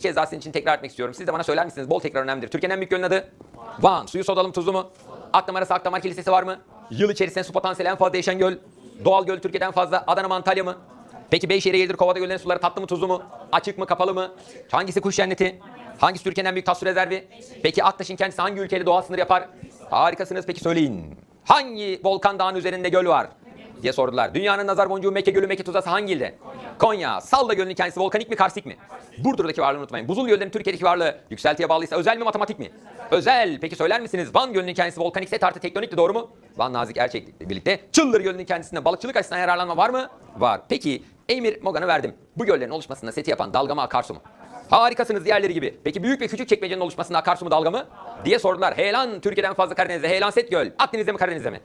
Bir kez daha sizin için tekrar etmek istiyorum. Siz de bana söyler misiniz? Bol tekrar önemlidir. Türkiye'nin en büyük gölün adı? Van. Suyu sodalı mı tuzlu mu? Arası Akdamar Kilisesi var mı? Yıl içerisinde su potansiyeli en fazla değişen göl. Doğal göl Türkiye'den fazla. Adana mı Antalya mı? Peki Beyşehir'e gelir Kovada Gölü'nün suları tatlı mı tuzlu mu? Açık mı kapalı mı? Hangisi kuş cenneti? Hangisi Türkiye'nin en büyük tas rezervi? Peki Aktaş'ın kendisi hangi ülkeyle doğal sınır yapar? Harikasınız peki söyleyin. Hangi volkan dağın üzerinde göl var? diye sordular. Dünyanın nazar boncuğu Mekke Gölü Mekke Tuzlası hangi ilde? Konya. Salla Gölü'nün kendisi volkanik mi karstik mi? Burdur'daki varlığını unutmayın. Buzul Gölü'nün Türkiye'deki varlığı yükseltiye bağlıysa özel mi matematik mi? Özel. Peki söyler misiniz? Van Gölü'nün kendisi volkanik set artı tektonikti doğru mu? Van Nazik Erçek'le birlikte. Çıldır Gölü'nün kendisinde balıkçılık açısından yararlanma var mı? Var. Peki Emir Mogan'ı verdim. Bu göllerin oluşmasında seti yapan dalga mı akarsu mu? Harikasınız diğerleri gibi. Peki büyük ve küçük çekmecenin oluşmasında akarsu mu dalga mı? Diye sordular. Heyelan Türkiye'den fazla Karadeniz'de. Heyelan Set Göl. Akdeniz'de mi Karadeniz'de mi?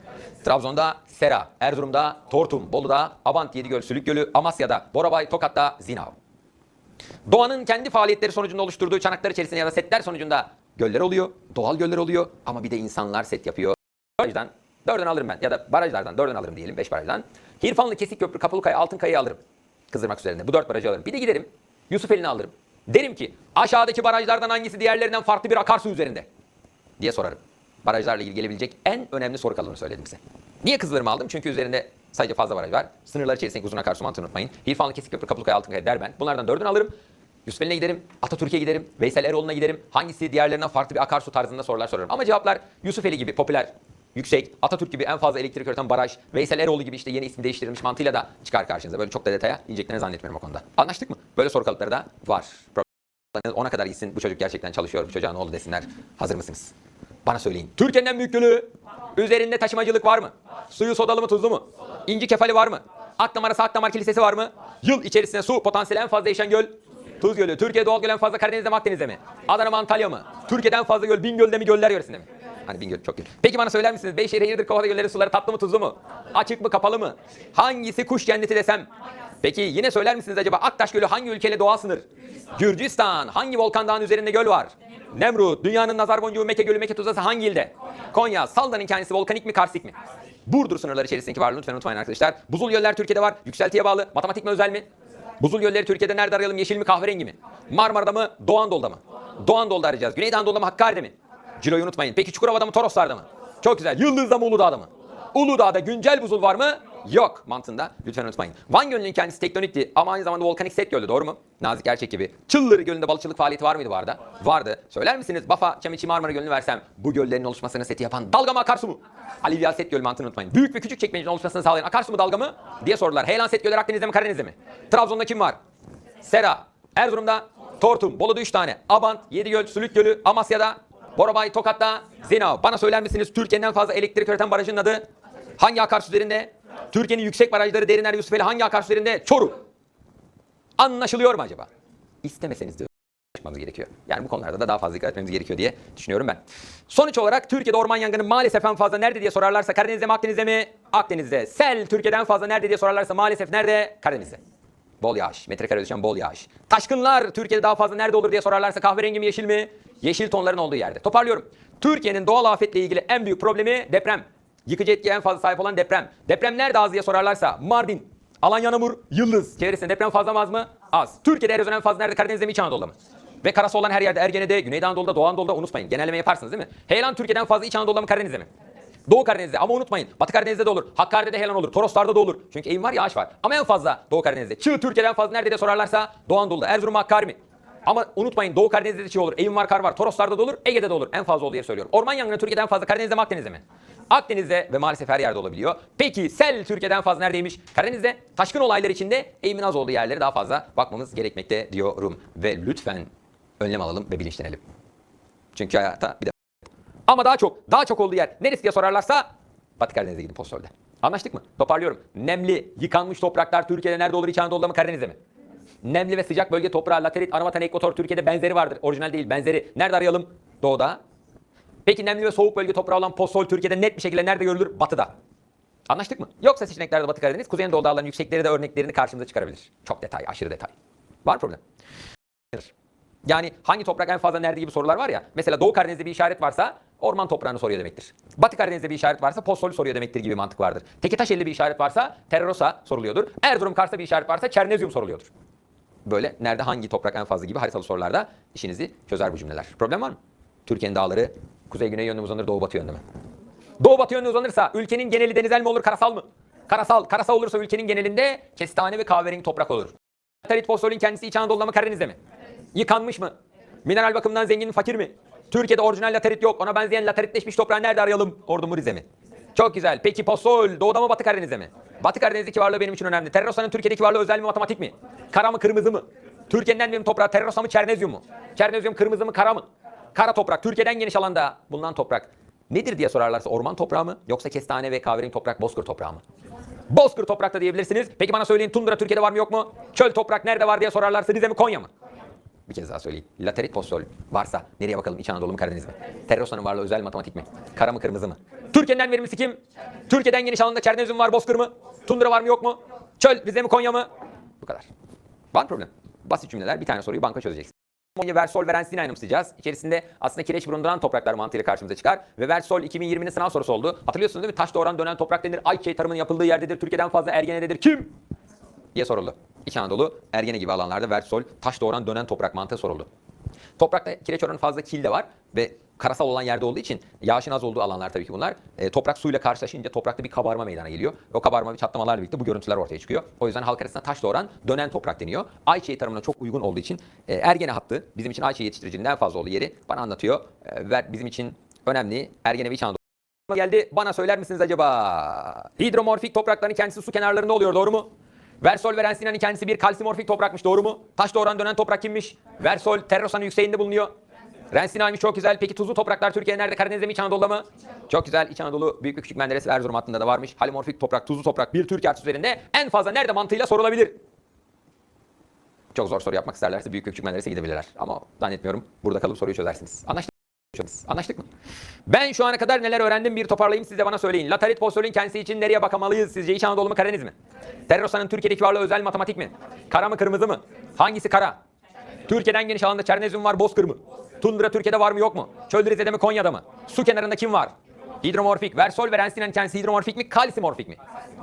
Trabzon'da Sera, Erzurum'da Tortum, Bolu'da Abant Yedigöl, Sülük Gölü, Amasya'da, Borabay, Tokat'ta Zinav. Doğanın kendi faaliyetleri sonucunda oluşturduğu çanaklar içerisinde ya da setler sonucunda göller oluyor. Doğal göller oluyor ama bir de insanlar set yapıyor. Barajdan dörden alırım ben ya da barajlardan dörden alırım diyelim beş barajdan. Hirfanlı, Kesik Köprü, Kapılıkaya, Altınkaya'yı alırım. Kızdırmak üzerinde. Bu dört barajı alırım. Bir de giderim Yusufeli'ni alırım. Derim ki aşağıdaki barajlardan hangisi diğerlerinden farklı bir akarsu üzerinde? diye sorarım. Barajlarla ilgili gelebilecek en önemli soru kalıbını söyledim size. Niye Kızılırım'ı aldım? Çünkü üzerinde sadece fazla baraj var. Sınırlar içerisindeki uzun akarsu mantığını unutmayın. Hirfanlı, Kesik Köprü, Kapılıkaya, Altınkaya, Derben. Bunlardan dördünü alırım. Yusufeli'ne giderim, Atatürk'e giderim, Veysel Eroğlu'na giderim. Hangisi diğerlerinden farklı bir akarsu tarzında sorular sorarım. Ama cevaplar Yusufeli gibi popüler, yüksek, Atatürk gibi en fazla elektrik üreten baraj, Veysel Eroğlu gibi işte yeni ismi değiştirilmiş mantığıyla da çıkar karşınıza. Böyle çok da detaya ineceklerini zannetmiyorum o konuda. Anlaştık mı? Böyle soru kalıpları da var. Ona kadar gitsin bu çocuk gerçekten çalışıyor, bu çocuğa ne oldu desinler. Hazır mısınız? Bana söyleyin. Türkiye'nin en büyük gölü. Üzerinde taşımacılık var mı? Suyu sodalı mı tuzlu mu? İnci kefali var mı? Akdamar arası Akdamar Kilisesi var mı? Yıl içerisinde su potansiyeli en fazla değişen göl. Tuz Gölü. Türkiye doğal göl en fazla Karadeniz'de mi Akdeniz'de mi? Adana mı Antalya mı? Türkiye'den fazla göl Bingöl'de mi göller yöresinde mi? Hani Bingöl çok göl. Peki bana söyler misiniz? Beyşehir Hayırdır Kovada gölleri suları tatlı mı tuzlu mu? Açık mı kapalı mı? Hangisi kuş cenneti desem? Peki yine söyler misiniz acaba Aktaş Gölü hangi ülkeyle doğal sınır? Gürcistan. Hangi volkan dağın üzerinde göl var? Nemrut. Dünyanın nazar boncuğu Mekke Gölü Mekke Tuzlası hangi ilde? Konya. Salda'nın kendisi volkanik mi karstik mi? Burdur sınırları içerisindeki varlığını lütfen unutmayın arkadaşlar. Buzul göller Türkiye'de var. Yükseltiye bağlı. Matematik mi özel mi? Buzul gölleri Türkiye'de nerede arayalım? Yeşil mi kahverengi mi? Marmara'da mı? Doğu Anadolu'da mı? Doğu Anadolu'da arayacağız. Güneydoğu Anadolu'da mı? Hakkari'de mi? Ciro'yu unutmayın. Peki Çukurova'da mı? Toroslar'da mı? Çok güzel. Yıldız'da mı? Uludağ'da mı? Uludağ'da güncel buzul var mı? Yok mantığında. Lütfen unutmayın. Van Gölü'nün kendisi tektonikti ama aynı zamanda volkanik set gölü doğru mu? Nazik Gerçek gibi. Çılları Gölü'nde balıkçılık faaliyeti var mıydı bu arada? Vardı. Söyler misiniz Bafa, Çamiçi, Marmara Gölü'nü versem bu göllerin oluşmasını seti yapan dalga mı akarsu mu? Alivya Set Gölü mantığını unutmayın. Büyük ve küçük çekmecenin oluşmasını sağlayan akarsu mu dalga mı? diye sordular. Heyelan Set Gölleri Akdeniz'de mi Karadeniz'de mi? Trabzon'da kim var? Sera. Erzurum'da Tortum. Bolu'da 3 tane. Abant, Yedigöl, Sülük Gölü, Amasya'da Borabay, Tokat'ta Zinav. Bana söyler misiniz Türkiye'nin en fazla elektrik üreten barajının adı? Hangi akarsu üzerinde? Türkiye'nin yüksek barajları Deriner, Yusufeli hangi akarsu üzerinde? Çoruh. Anlaşılıyor mu acaba? İstemeseniz de çalışmamız gerekiyor. Yani bu konularda da daha fazla dikkat etmemiz gerekiyor diye düşünüyorum ben. Sonuç olarak Türkiye'de orman yangını maalesef en fazla nerede diye sorarlarsa Karadeniz'de mi Akdeniz'de mi? Akdeniz'de. Sel Türkiye'den fazla nerede diye sorarlarsa maalesef nerede? Karadeniz'de. Bol yağış. Metrekare ölçen bol yağış. Taşkınlar Türkiye'de daha fazla nerede olur diye sorarlarsa kahverengi mi yeşil mi? Yeşil tonların olduğu yerde. Toparlıyorum. Türkiye'nin doğal afetle ilgili en büyük problemi deprem. Yıkıcı etkiye en fazla sahip olan deprem. Deprem nerede az diye sorarlarsa Mardin, Alanya Namur, Yıldız. Çevresinde deprem fazla mı az mı? Az. Türkiye'de erozyon en fazla nerede? Karadeniz'de mi İç Anadolu'da mı? Ve karası olan her yerde Ergene'de, Güneydoğu Anadolu'da, Doğu Anadolu'da unutmayın. Genelleme yaparsınız değil mi? Heyelan Türkiye'den fazla İç Anadolu'da mı Karadeniz'de mi? Doğu Karadeniz'de ama unutmayın. Batı Karadeniz'de de olur. Hakkari'de de heyelan olur. Toroslar'da da olur. Çünkü eğim var yağış var. Ama en fazla Doğu Karadeniz'de. Çığ Türkiye'den fazla nerede diye sorarlarsa Doğu Anadolu'da. Erzurum Hakkari mi? Ama unutmayın Doğu Karadeniz'de de çığ olur. Eğim var kar var. Toroslar'da da olur. Ege'de de olur. En fazla olduğu yeri söylüyorum. Orman yangını Türkiye'den fazla Karadeniz'de mi Akdeniz'de mi? Akdeniz'de ve maalesef her yerde olabiliyor. Peki sel Türkiye'den fazla neredeymiş? Karadeniz'de. Taşkın olaylar içinde eğimin az olduğu yerlere daha fazla bakmamız gerekmekte diyorum. Ve lütfen önlem alalım ve bilinçlenelim. Çünkü hayata bir de ama daha çok, daha çok olduğu yer neresi diye sorarlarsa Batı Karadeniz'e gidin postolde. Anlaştık mı? Toparlıyorum. Nemli, yıkanmış topraklar Türkiye'de nerede olur? İç Anadolu'da mı Karadeniz'de mi? Nemli ve sıcak bölge toprağı, laterit, anavatan, ekvator Türkiye'de benzeri vardır. Orijinal değil, benzeri. Nerede arayalım? Doğuda. Peki nemli ve soğuk bölge toprağı olan postol Türkiye'de net bir şekilde nerede görülür? Batıda. Anlaştık mı? Yoksa seçeneklerde Batı Karadeniz, Kuzey Anadolu dağlarının yüksekleri de örneklerini karşımıza çıkarabilir. Çok detay, aşırı detay. Var problem? Yani hangi toprak en fazla nerede gibi sorular var ya. Mesela Doğu Karadeniz'de bir işaret varsa orman toprağını soruyor demektir. Batı Karadeniz'de bir işaret varsa postolü soruyor demektir gibi mantık vardır. Teki Taşeli'de bir işaret varsa Terrosa soruluyordur. Erzurum Kars'ta bir işaret varsa Çernezyum soruluyordur. Böyle nerede hangi toprak en fazla gibi haritalı sorularda işinizi çözer bu cümleler. Problem var mı? Türkiye'nin dağları kuzey güney yönüne uzanır doğu batı yönüne mi? Doğu batı yönüne uzanırsa ülkenin geneli denizel mi olur karasal mı? Karasal. Karasal olursa ülkenin genelinde kestane ve kahverengi toprak olur. Laterit fosforun kendisi İç Anadolu'da mı Karadeniz'de mi? Yıkanmış mı? Mineral bakımından zengin mi fakir mi? Türkiye'de orijinal laterit yok. Ona benzeyen lateritleşmiş toprağı nerede arayalım? Ordu mu Rize mi? Çok güzel. Peki fosfol doğuda mı Batı Karadeniz'de mi? Batı Karadeniz'deki varlığı benim için önemli. Terrosa'nın Türkiye'deki varlığı özel mi matematik mi? Kara mı kırmızı mı? Türkiye'nin en toprağı Terrosa mı Çernezyum mu? Çernezyum kırmızı mı kara mı? Kara toprak. Türkiye'den geniş alanda bulunan toprak. Nedir diye sorarlarsa orman toprağı mı? Yoksa kestane ve kahverengi toprak bozkır toprağı mı? Bozkır toprakta diyebilirsiniz. Peki bana söyleyin tundra Türkiye'de var mı yok mu? Çöl toprak nerede var diye sorarlarsa Rize mi Konya mı? Bir kez daha söyleyeyim. Laterit fosfol varsa nereye bakalım? İç Anadolu mu Karadeniz mi? Terrosa'nın varlığı özel matematik mi? Kara mı kırmızı mı? Türkiye'nin en verimlisi kim? Türkiye'den geniş alanda Çernezyum var, Bozkır mı? Tundra var mı yok mu? Çöl, Rize mi Konya mı? Bu kadar. Var mı problem? Basit cümleler. Bir tane soruyu banka çözeceksin. Ammonya, Versol ve Rensin'i anımsayacağız. İçerisinde aslında kireç bulunduran topraklar mantığıyla karşımıza çıkar. Ve Versol 2020'nin sınav sorusu oldu. Hatırlıyorsunuz değil mi? Taş doğuran dönen toprak denir. Ayçiçeği tarımının yapıldığı yerdedir. Türkiye'den fazla Ergene'dedir. Kim? diye soruldu. İç Anadolu, Ergene gibi alanlarda Versol, taş doğuran dönen toprak mantığı soruldu. Toprakta kireç oranı fazla kil de var ve karasal olan yerde olduğu için yağışın az olduğu alanlar tabii ki bunlar. E, toprak suyla karşılaşınca toprakta bir kabarma meydana geliyor. O kabarma ve çatlamalarla birlikte bu görüntüler ortaya çıkıyor. O yüzden halk arasında taş doğuran dönen toprak deniyor. Ayçiçeği tarımına çok uygun olduğu için e, Ergene hattı bizim için ayçiçeği yetiştiricinin en fazla olduğu yeri bana anlatıyor. E, ve bizim için önemli Ergene ve İç Anadolu geldi. Bana söyler misiniz acaba? Hidromorfik toprakların kendisi su kenarlarında oluyor doğru mu? Versol ve Rensina'nın kendisi bir kalsimorfik toprakmış doğru mu? Taş doğuran dönen toprak kimmiş? Versol Terrosa'nın yükseğinde bulunuyor. Rensina'ymış çok güzel. Peki tuzlu topraklar Türkiye nerede? Karadeniz'de mi İç Anadolu'da mı? Çok güzel. İç Anadolu Büyük ve Küçük Menderes ve Erzurum hattında da varmış. Halimorfik toprak, tuzlu toprak bir Türk haritası üzerinde en fazla nerede mantığıyla sorulabilir? Çok zor soru yapmak isterlerse Büyük ve Küçük Menderes'e gidebilirler. Ama zannetmiyorum. Burada kalıp soruyu çözersiniz. Anlaştık? Anlaştık mı? Ben şu ana kadar neler öğrendim bir toparlayayım siz de bana söyleyin. Laterit fosforun kendisi için nereye bakamalıyız sizce? İç Anadolu mu Karadeniz mi? Terrosa'nın Türkiye'deki varlığı özel matematik mi? Kara mı kırmızı mı? Hangisi kara? Türkiye'den geniş alanda Çernezyum var Bozkır mı? Tundra Türkiye'de var mı yok mu? Çöl Rize'de mi Konya'da mı? Su kenarında kim var? Hidromorfik, Versol ve Rensina'nın kendisi hidromorfik mi, kalsimorfik mi?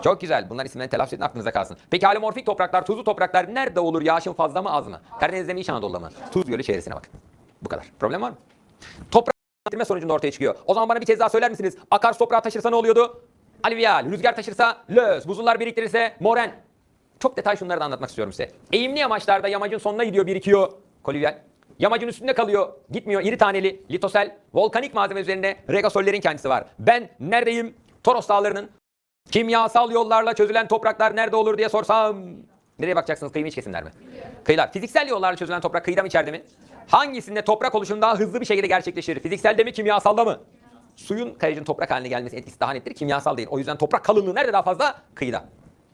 Çok güzel. Bunlar isimlerini telaffuz edin aklınıza kalsın. Peki halimorfik topraklar, tuzlu topraklar nerede olur? Yağışın fazla mı az mı? Karadeniz'de mi İç Anadolu'da mı? Tuz Gölü çevresine bakın. Bu kadar. Problem var mı? Toprak Getirme sonucunda ortaya çıkıyor. O zaman bana bir kez daha söyler misiniz? Akarsu toprağı taşırsa ne oluyordu? Alüvyal. Rüzgar taşırsa löz. Buzullar biriktirirse moren. Çok detay şunları da anlatmak istiyorum size. Eğimli yamaçlarda yamacın sonuna gidiyor birikiyor. Kolüvyal. Yamacın üstünde kalıyor. Gitmiyor. İri taneli litosel. Volkanik malzeme üzerinde regasollerin kendisi var. Ben neredeyim? Toros dağlarının kimyasal yollarla çözülen topraklar nerede olur diye sorsam nereye bakacaksınız? Kıyı mı iç kesimler mi? Kıyılar. Fiziksel yollarla çözülen toprak kıyıda mı içeride mi? Hangisinde toprak oluşumu daha hızlı bir şekilde gerçekleşir? Fizikselde mi kimyasalda mı? Suyun kayacın toprak haline gelmesi etkisi daha nettir. Kimyasal değil. O yüzden toprak kalınlığı nerede daha fazla? Kıyıda.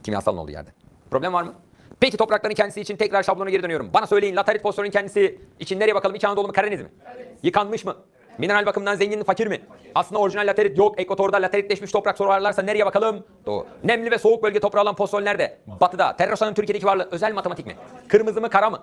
Kimyasalın olduğu yerde. Problem var mı? Peki toprakların kendisi için tekrar şablona geri dönüyorum. Bana söyleyin laterit fosforun kendisi için nereye bakalım? İç Anadolu mu Karadeniz mi? Yıkanmış mı? Mineral bakımından zengin mi fakir mi? Aslında orijinal laterit yok. Ekvatorda lateritleşmiş toprak sorarlarsa nereye bakalım? Doğu. Nemli ve soğuk bölge toprağı olan fosfor nerede? Batıda. Terrosa'nın Türkiye'deki varlığı özel matematik mi? Kırmızı mı kara mı?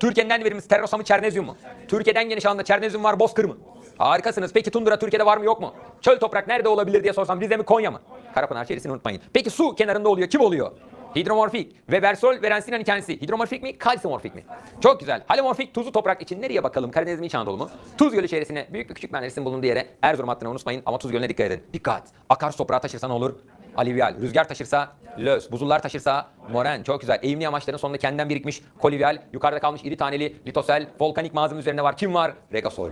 Türkiye'nin en verimlisi Terrosa mı Çernezyum mu? Türkiye'den geniş alanda Çernezyum var Bozkır mı? Harikasınız. Peki Tundra Türkiye'de var mı yok mu? Çöl toprak nerede olabilir diye sorsam Rize mi Konya mı? Karapınar çerisini unutmayın. Peki su kenarında oluyor. Kim oluyor? Hidromorfik ve Versol ve Rensina'nın kendisi. Hidromorfik mi? Kalsimorfik mi? Çok güzel. Halimorfik tuzlu toprak için nereye bakalım? Karadeniz mi İç Anadolu mu? Tuz Gölü çevresine büyük ve küçük Menderes'in bulunduğu yere Erzurum hattını unutmayın ama Tuz Gölü'ne dikkat edin. Dikkat. Akarsu toprağı taşırsa ne olur? Alüvyal. Rüzgar taşırsa löz. Buzullar taşırsa moren. Çok güzel. Eğimli yamaçların sonunda kendinden birikmiş kolüvyal. Yukarıda kalmış iri taneli litosel. Volkanik malzeme üzerine var. Kim var? Regasol.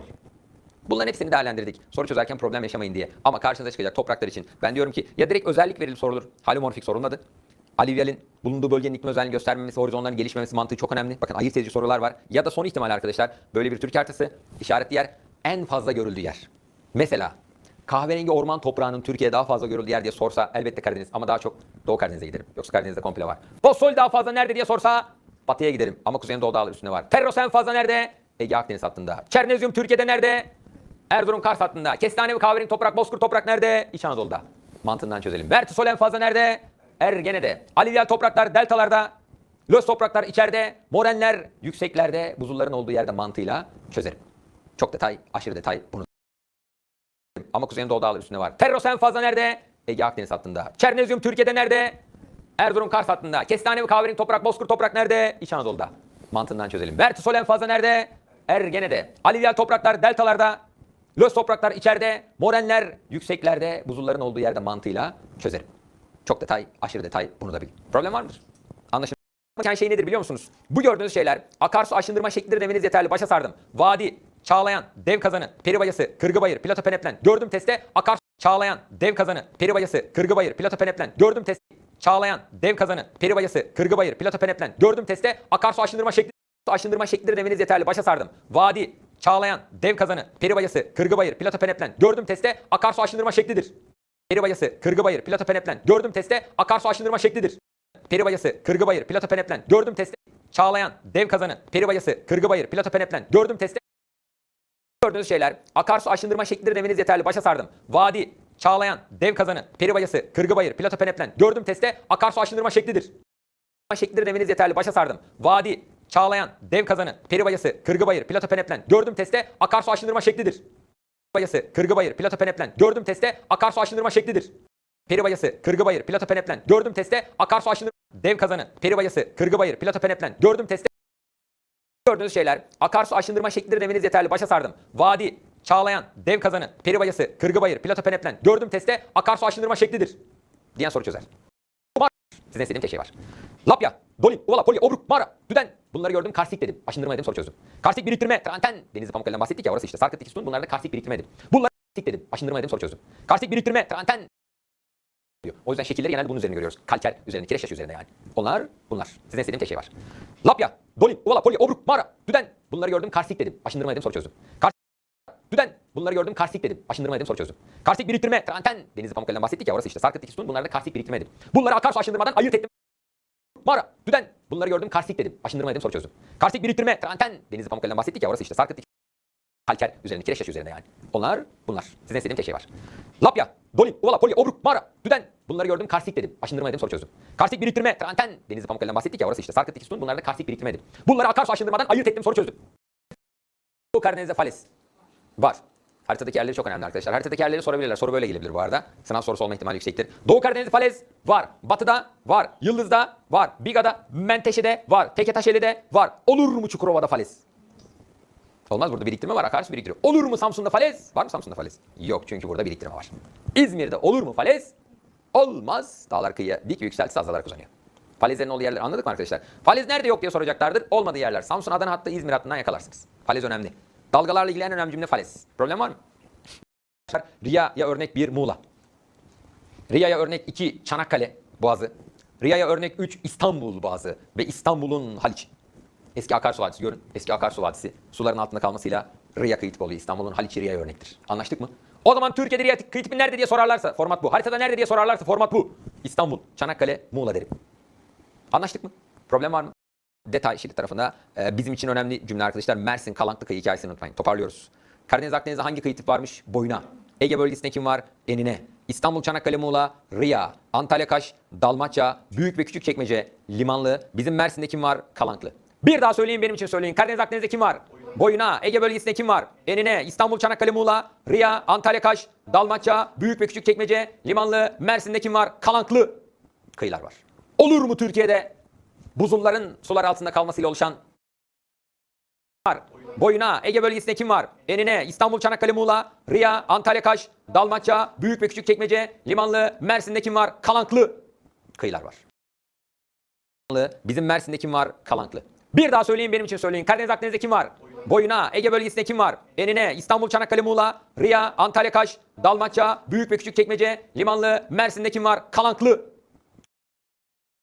Bunların hepsini değerlendirdik. Soru çözerken problem yaşamayın diye. Ama karşınıza çıkacak topraklar için ben diyorum ki ya direkt özellik verilip sorulur. Halimorfik sorulmadı. Alüvyal'in bulunduğu bölgenin iklim özelliğini göstermemesi, horizonların gelişmemesi mantığı çok önemli. Bakın ayırt edici sorular var. Ya da son ihtimal arkadaşlar böyle bir Türk haritası işaretli yer en fazla görüldüğü yer. Mesela kahverengi orman toprağının Türkiye'de daha fazla görüldüğü yer diye sorsa elbette Karadeniz ama daha çok Doğu Karadeniz'e giderim. Yoksa Karadeniz'de komple var. Fosfol daha fazla nerede diye sorsa batıya giderim ama kuzeyin Doğu Dağları üstünde var. Terros en fazla nerede? Ege Akdeniz hattında. Çernezyum Türkiye'de nerede? Erzurum Kars hattında. Kestane ve kahverengi toprak, bozkır toprak nerede? İç Anadolu'da. Mantığından çözelim. Vertisol en fazla nerede? Ergene'de. Alüvyal topraklar deltalarda. Löz topraklar içeride. Morenler yükseklerde. Buzulların olduğu yerde mantığıyla çözerim. Çok detay, aşırı detay bunu. Ama kuzeyin Doğu Dağları üstünde var. Terros en fazla nerede? Ege Akdeniz hattında. Çernezyum Türkiye'de nerede? Erzurum Kars hattında. Kestane ve kahverengi toprak, bozkır toprak nerede? İç Anadolu'da. Mantığından çözelim. Vertisol en fazla nerede? Ergene'de. Alüvyal topraklar deltalarda. Löz topraklar içeride. Morenler yükseklerde. Buzulların olduğu yerde mantığıyla çözerim. Çok detay, aşırı detay bunu da bil. Problem var mıdır? Anlaşıldı. Gereken şey nedir biliyor musunuz? Bu gördüğünüz şeyler akarsu aşındırma şeklidir demeniz yeterli. Başa sardım. Vadi, Çağlayan, Dev Kazanı, Peribayası, Kırgıbayır, Plato Peneplen. Gördüm testte akarsu, Çağlayan, Dev Kazanı, Peribayası, Kırgıbayır, Plato Peneplen. Gördüm testte Çağlayan, Dev Kazanı, Peribayası, Kırgıbayır, Plato Peneplen. Gördüm testte akarsu aşındırma şekli aşındırma şeklidir demeniz yeterli. Başa sardım. Vadi, Çağlayan, Dev Kazanı, Peribayası, Kırgıbayır, Plato Peneplen. Gördüm testte akarsu aşındırma şeklidir. Peribayası, Kırgıbayır, Plato Peneplen. Gördüm testte akarsu aşındırma şeklidir. Peribayası, Kırgıbayır, Plato Peneplen. Gördüm testte. Çağlayan, Dev Kazanı, Peribayası, Kırgıbayır, Plato Peneplen. Gördüm testte. Gördüğünüz şeyler akarsu aşındırma şeklidir demeniz yeterli. Başa sardım. Vadi, Çağlayan, Dev Kazanı, Peribayası, Kırgıbayır, Plato Peneplen. Gördüm testte. Akarsu aşındırma şeklidir. şeklidir demeniz yeterli. Başa sardım. Vadi, Çağlayan, Dev Kazanı, Peribayası, Kırgıbayır, Plato Peneplen. Gördüm testte. Akarsu aşındırma şeklidir. Peribayası, Kırgıbayır, Plato Peneplen. Gördüm testte. Akarsu aşındırma şeklidir. Peribayası, Kırgıbayır, Plato Peneplen. Gördüm testte. Akarsu aşındırma. Dev Kazanı, Peribayası, Kırgıbayır, Plato Peneplen. Gördüm testte. Gördüğünüz şeyler akarsu aşındırma şeklidir demeniz yeterli. Başa sardım. Vadi, Çağlayan, Dev Kazanı, Peribayası, Kırgıbayır, Plato Peneplen. Gördüm testte. Akarsu aşındırma şeklidir. Diyen soru çözer. Sizden istediğim tek şey var. Lapya, Dolin, Uvala, Polya, Obruk, Mara, Düden. Bunları gördüm. Karstik dedim. Aşındırma dedim soru çözdüm. Karstik biriktirme, Tranten. Denizli Pamukkale'den bahsettik ya orası işte. Sarkıt İkisutun. Bunlarda karstik biriktirme dedim. Bunları karstik dedim. Aşındırma dedim soru çözdüm. Karstik biriktirme, Tranten. diyor. O yüzden şekilleri genelde bunun üzerine görüyoruz. Kalker üzerinde, kireç üzerinde yani. Onlar bunlar. Sizden istediğim tek şey var. Lapya, Dolin, Uvala, Polya, Obruk, Mara, Düden. Bunları gördüm. Karstik dedim. Aşındırma dedim soru çözdüm. Karstik Düden. Bunları gördüm. Karstik dedim. Aşındırma dedim soru çözdüm. Karstik biriktirme, Tranten. Denizli Pamukkale'den bahsettik ya orası işte. Sarkıt İkisutun. Bunlarda karstik biriktirme dedim. Bunları akarsu aşındırmadan ayırt ettim. Mara, Düden. Bunları gördüm. Karstik dedim. Aşındırma dedim soru çözdüm. Karstik biriktirme, Tranten. Denizli Pamukkale'den bahsettik ya orası işte. Sarkıt Kalker üzerinde, kireç taşı üzerinde yani. Onlar bunlar. Sizden istediğim tek şey var. Lapya, Dolin, Uvala, Polya, Obruk, Mara, Düden. Bunları gördüm. Karstik dedim. Aşındırma dedim soru çözdüm. Karstik biriktirme, Tranten. Denizli Pamukkale'den bahsettik ya orası işte. Sarkıt İkisutun. Bunlarda karstik biriktirme dedim. Bunları akarsu aşındırmadan ayırt ettim soru çözdüm. Bu Karadeniz'de Fales. Var. Haritadaki yerleri çok önemli arkadaşlar. Haritadaki yerleri sorabilirler. Soru böyle gelebilir bu arada. Sınav sorusu olma ihtimali yüksektir. Doğu Karadeniz falez var. Batı'da var. Yıldız'da var. Biga'da, Menteşe'de var. Teketaşeli'de var. Olur mu Çukurova'da falez? Olmaz burada biriktirme var. Akarsu biriktiriyor. Olur mu Samsun'da falez? Var mı Samsun'da falez? Yok çünkü burada biriktirme var. İzmir'de olur mu falez? Olmaz. Dağlar kıyıya dik yükseltisi azalar uzanıyor. Falezlerin olduğu yerler anladık mı arkadaşlar? Falez nerede yok diye soracaklardır. Olmadığı yerler. Samsun, Adana hattı İzmir hattından yakalarsınız. Falez önemli. Dalgalarla ilgili en önemli cümle falez. Problem var mı? Riya'ya örnek 1 Muğla. Riya'ya örnek 2 Çanakkale Boğazı. Riya'ya örnek 3 İstanbul Boğazı ve İstanbul'un Haliç. Eski akarsu vadisi görün. Eski akarsu vadisi suların altında kalmasıyla Riya tipi oluyor. İstanbul'un Haliç Riya'ya örnektir. Anlaştık mı? O zaman Türkiye'de Riya kıyı tipi nerede diye sorarlarsa format bu. Haritada nerede diye sorarlarsa format bu. İstanbul, Çanakkale, Muğla derim. Anlaştık mı? Problem var mı? Detay şirit tarafında e, bizim için önemli cümle arkadaşlar. Mersin, Kalanklı kıyı hikayesini unutmayın. Toparlıyoruz. Karadeniz, Akdeniz'de hangi kıyı tipi varmış? Boyuna. Ege bölgesinde kim var? Enine. İstanbul, Çanakkale, Muğla, Riya, Antalya, Kaş, Dalmaçya, Büyük ve Küçükçekmece, Limanlı. Bizim Mersin'de kim var? Kalanklı. Bir daha söyleyin benim için söyleyin. Karadeniz, Akdeniz'de kim var? Boyuna. Ege bölgesinde kim var? Enine. İstanbul, Çanakkale, Muğla, Riya, Antalya, Kaş, Dalmaçya, Büyük ve Küçükçekmece, Limanlı. Mersin'de kim var? Kalanklı kıyılar var. Olur mu Türkiye'de buzulların sular altında kalmasıyla oluşan var. Boyuna, Ege bölgesinde kim var? Enine, İstanbul, Çanakkale, Muğla, Riya, Antalya, Kaş, Dalmaçya, Büyük ve Küçükçekmece, Limanlı, Mersin'de kim var? Kalanklı kıyılar var. Bizim Mersin'de kim var? Kalanklı. Bir daha söyleyin benim için söyleyin. Karadeniz, Akdeniz'de kim var? Boyuna, Ege bölgesinde kim var? Enine, İstanbul, Çanakkale, Muğla, Riya, Antalya, Kaş, Dalmaçya, Büyük ve Küçükçekmece, Limanlı, Mersin'de kim var? Kalanklı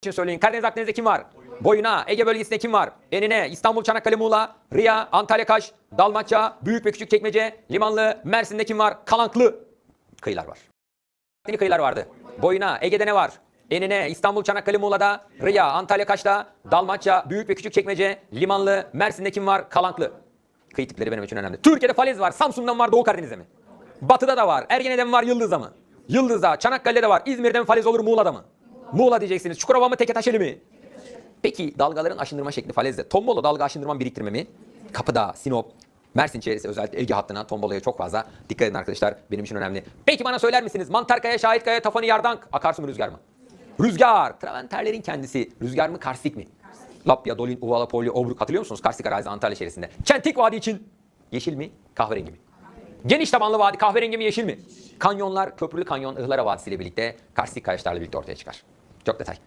için söyleyin. Karadeniz Akdeniz'de kim var? Boyuna, Ege bölgesinde kim var? Enine, İstanbul, Çanakkale, Muğla, Riya, Antalya, Kaş, Dalmaçya, Büyük ve Küçükçekmece, Limanlı, Mersin'de kim var? Kalanklı kıyılar var. Yeni kıyılar vardı. Boyuna, Ege'de ne var? Enine, İstanbul, Çanakkale, Muğla'da, Riya, Antalya, Kaş'ta, Dalmaçya, Büyük ve Küçükçekmece, Limanlı, Mersin'de kim var? Kalanklı. Kıyı tipleri benim için önemli. Türkiye'de falez var. Samsun'dan var, Doğu Karadeniz'de mi? Batı'da da var. Ergene'de mi var, Yıldız'da mı? Yıldız'da, Çanakkale'de var. İzmir'de mi falez olur, Muğla'da mı? Muğla diyeceksiniz. Çukurova mı, Teketaşeli mi? Peki dalgaların aşındırma şekli falezde. Tombolo dalga aşındırma biriktirme mi? Kapıda, Sinop, Mersin çevresi özellikle Ege hattına Tombolo'ya çok fazla dikkat edin arkadaşlar. Benim için önemli. Peki bana söyler misiniz? Mantarkaya, Şahitkaya, Tafanı, Yardank akarsu mu rüzgar mı? Rüzgar. Traventerlerin kendisi rüzgar mı, karstik mi? Lapya, Dolin, Uvala, Polya, Obruk hatırlıyor musunuz? Karstik arazi Antalya içerisinde. Çentik Vadi için yeşil mi? Kahverengi mi? Geniş tabanlı vadi kahverengi mi yeşil mi? Kanyonlar Köprülü Kanyon Ihlara Vadisi ile birlikte karstik kayaçlarla birlikte ortaya çıkar. Çok detay.